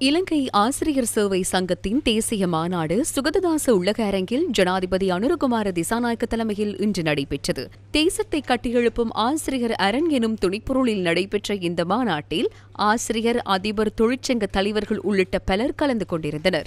இலங்கை ஆசிரியர் சேவை சங்கத்தின் தேசிய மாநாடு சுகததாச உள்ளக அரங்கில் ஜனாதிபதி அனுரகுமார திசாநாயக்க தலைமையில் இன்று நடைபெற்றது. தேசத்தை கட்டியெழுப்பும் ஆசிரியர் அரண் எனும் துணிப்பொருளில் நடைபெற்ற இந்த மாநாட்டில் ஆசிரியர் அதிபர் தொழிற்சங்க தலைவர்கள் உள்ளிட்ட பலர் கலந்து கொண்டிருந்தனர்.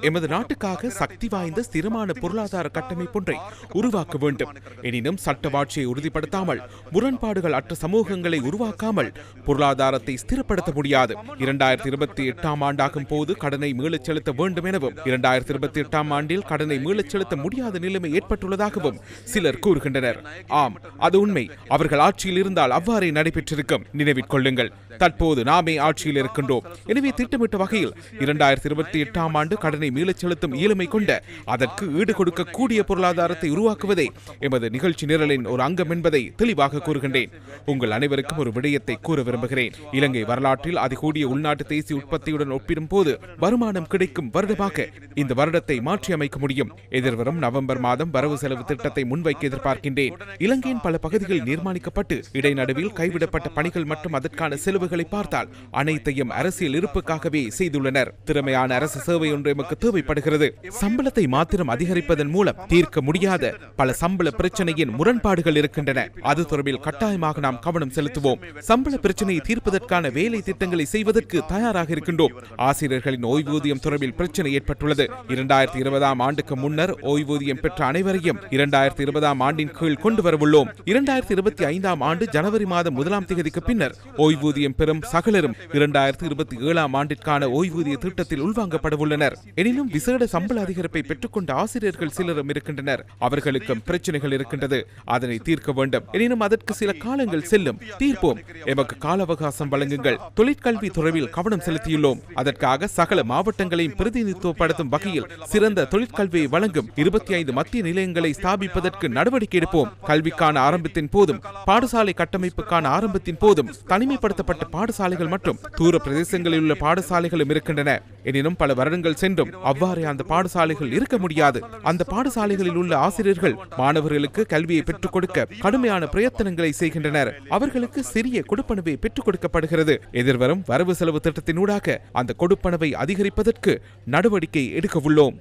எமது நாட்டுக்காக சக்தி வாய்ந்த ஸ்திரமான பொருளாதார கட்டமைப்பொன்றை உருவாக்க வேண்டும் எனினும் சட்டவாட்சியை உறுதிப்படுத்தாமல் முரண்பாடுகள் அற்ற சமூகங்களை உருவாக்காமல் பொருளாதாரத்தை ஸ்திரப்படுத்த முடியாது. இரண்டாயிரத்தி இருபத்தி எட்டாம் ஆண்டாகும் போது கடனை மீளச் செலுத்த வேண்டும் எனவும் இரண்டாயிரத்தி இருபத்தி எட்டாம் ஆண்டில் கடனை மீளச் செலுத்த முடியாத நிலைமை ஏற்பட்டுள்ளதாகவும் சிலர் கூறுகின்றனர். ஆம் அது உண்மை. அவர்கள் ஆட்சியில் இருந்தால் அவ்வாறே நடைபெற்றிருக்கும். நினைவிற்கொள்ளுங்கள் தற்போது நாமே ஆட்சியில் இருக்கின்றோம். எனவே திட்டமிட்ட வகையில் இரண்டாயிரத்தி இருபத்தி எட்டாம் ஆண்டு கடனை மீளச் செலுத்தும் இயலுமை கொண்ட அதற்கு ஈடு கொடுக்கக்கூடிய பொருளாதாரத்தை உருவாக்குவதே எமது நிகழ்ச்சி நிரலின் ஒரு அங்கம் என்பதை தெளிவாக கூறுகின்றேன். உங்கள் அனைவருக்கும் ஒரு விடயத்தை கூற விரும்புகிறேன். இலங்கை வரலாற்றில் அதிகூடிய உள்நாட்டு தேசிய உற்பத்தியுடன் ஒப்பிடும் போது வருமானம் கிடைக்கும் வருடமாக இந்த வருடத்தை மாற்றியமைக்க முடியும். எதிர்வரும் நவம்பர் மாதம் வரவு செலவு திட்டத்தை முன்வைக்க எதிர்பார்க்கின்றேன். இலங்கையின் பல பகுதிகள் நிர்மாணிக்கப்பட்டு இடைநடுவில் கைவிடப்பட்ட பணிகள் மற்றும் அதற்கான செலவுகளை பார்த்தால் அனைத்தையும் அரசியல் இருப்புக்காகவே செய்துள்ளன. செய்துள்ளனர் திறமையான அரசு சேவை ஒன்று எமக்கு தேவைப்படுகிறது. சம்பளத்தை மாத்திரம் அதிகரிப்பதன் மூலம் தீர்க்க முடியாத பல சம்பள பிரச்சனையின் முரண்பாடுகள் இருக்கின்றன. அது தொடர்பில் கட்டாயமாக நாம் கவனம் செலுத்துவோம். சம்பள பிரச்சனையை தீர்ப்பதற்கான வேலை திட்டங்களை செய்வதற்கு தயாராக இருக்கின்றோம். ஆசிரியர்களின் ஓய்வூதியம் தொடர்பில் பிரச்சனை ஏற்பட்டுள்ளது. இரண்டாயிரத்தி இருபதாம் ஆண்டுக்கு முன்னர் ஓய்வூதியம் பெற்ற அனைவரையும் இரண்டாயிரத்தி இருபதாம் ஆண்டின் கீழ் கொண்டு வரவுள்ளோம். இரண்டாயிரத்தி இருபத்தி ஐந்தாம் ஆண்டு ஜனவரி மாதம் முதலாம் தேதிக்கு பின்னர் ஓய்வூதியம் பெறும் சகலரும் இரண்டாயிரத்தி இருபத்தி ஏழாம் ஆண்டிற்கான ஓய்வூதிய திட்டத்தில் உள்வாங்கப்படவுள்ளனர். எனினும் விசேட சம்பள அதிகரிப்பை பெற்றுக்கொண்ட ஆசிரியர்கள் சிலரும் இருக்கின்றனர். அவர்களுக்கும் பிரச்சனைகள் இருக்கின்றது. அதனை தீர்க்க வேண்டும். எனினும் அதற்கு சில காலங்கள் செல்லும். தீர்ப்போம். எமக்கு கால அவகாசம் வழங்குங்கள். தொழிற்கல்வி துறையில் கவனம் செலுத்தியுள்ளோம். அதற்காக சகல மாவட்டங்களையும் பிரதிநிதித்துவப்படுத்தும் வகையில் சிறந்த தொழிற்கல்வியை வழங்கும் இருபத்தி ஐந்து மத்திய நிலையங்களை ஸ்தாபிப்பதற்கு நடவடிக்கை எடுப்போம். கல்விக்கான ஆரம்பத்தின் போதும் பாடசாலை கட்டமைப்புக்கான ஆரம்பத்தின் போதும் தனிமைப்படுத்தப்பட்ட பாடசாலைகள் மற்றும் தூர பிரதேசங்களில் உள்ள பாடசாலைகளும் இருக்கின்றன. எனினும் பல வருடங்கள் சென்றும் அவ்வாறே அந்த பாடசாலைகள் இருக்க முடியாது. அந்த பாடசாலைகளில் உள்ள ஆசிரியர்கள் மாணவர்களுக்கு கல்வியை பெற்றுக் கொடுக்க கடுமையான பிரயத்தனங்களை செய்கின்றனர். அவர்களுக்கு சிறிய கொடுப்பனவை பெற்றுக் கொடுக்கப்படுகிறது. எதிர்வரும் வரவு செலவு திட்டத்தினூடாக அந்த கொடுப்பனவை அதிகரிப்பதற்கு நடவடிக்கை எடுக்க உள்ளோம்.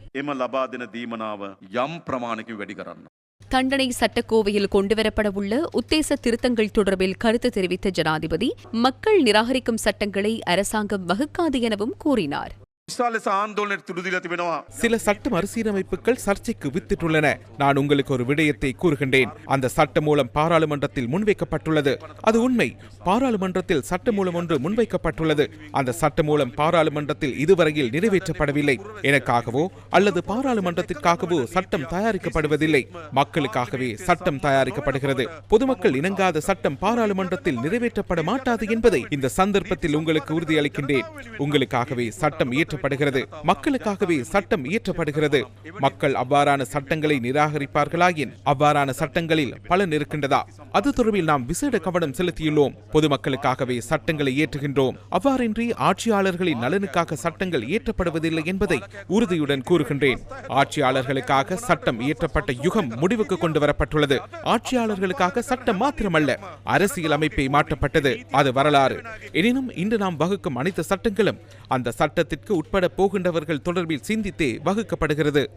தண்டனை சட்டக்கோவையில் கொண்டுவரப்படவுள்ள உத்தேச திருத்தங்கள் தொடர்பில் கருத்து தெரிவித்த ஜனாதிபதி மக்கள் நிராகரிக்கும் சட்டங்களை அரசாங்கம் வகுக்காது எனவும் கூறினார். ලෙස ආන්දෝලනයට තුඩුදිල තිබෙනවා. சில சட்ட மறுசீரமைப்புகள் சர்ச்சைக்கு வித்திட்டுள்ளன நான் உங்களுக்கு ஒரு விடயத்தை கூறுகின்றேன் அந்த சட்ட மூலம் பாராளுமன்றத்தில் முன்வைக்கப்பட்டுள்ளது அது உண்மை பாராளுமன்றத்தில் சட்ட மூலம் ஒன்று முன்வைக்கப்பட்டுள்ளது அந்த சட்ட மூலம் பாராளுமன்றத்தில் இதுவரையில் நிறைவேற்றப்படவில்லை எனக்காகவோ அல்லது பாராளுமன்றத்திற்காகவோ சட்டம் தயாரிக்கப்படுவதில்லை மக்களுக்காகவே சட்டம் தயாரிக்கப்படுகிறது பொதுமக்கள் இணங்காத சட்டம் பாராளுமன்றத்தில் நிறைவேற்றப்பட மாட்டாது என்பதை இந்த சந்தர்ப்பத்தில் உங்களுக்கு உறுதியளிக்கின்றேன் உங்களுக்காகவே சட்டம் இயற்றப்படுகிறது மக்களுக்காகவே சட்டம் இயற்றப்படுகிறது. மக்கள் அவ்வாறான சட்டங்களை நிராகரிப்பார்களாயின் அவ்வாறான சட்டங்களில் பலன் இருக்கின்றதா? அது தொடர்பில் நாம் விசேட கவனம் செலுத்தியுள்ளோம். பொதுமக்களுக்காகவே சட்டங்களை இயற்றுகின்றோம். அவ்வாறின்றி ஆட்சியாளர்களின் நலனுக்காக சட்டங்கள் இயற்றப்படுவதில்லை என்பதை உறுதியுடன் கூறுகின்றேன். ஆட்சியாளர்களுக்காக சட்டம் இயற்றப்பட்ட யுகம் முடிவுக்கு கொண்டு வரப்பட்டுள்ளது ஆட்சியாளர்களுக்காக சட்டம் மாத்திரமல்ல அரசியல் அமைப்பை மாற்றப்பட்டது. அது வரலாறு. எனினும் இன்று நாம் வகுக்கும் அனைத்து சட்டங்களும் அந்த சட்டத்திற்கு உட்பட போகின்றவர்கள் தொடர்பில் சிந்தித்தே வகுக்கப்படுகிறது.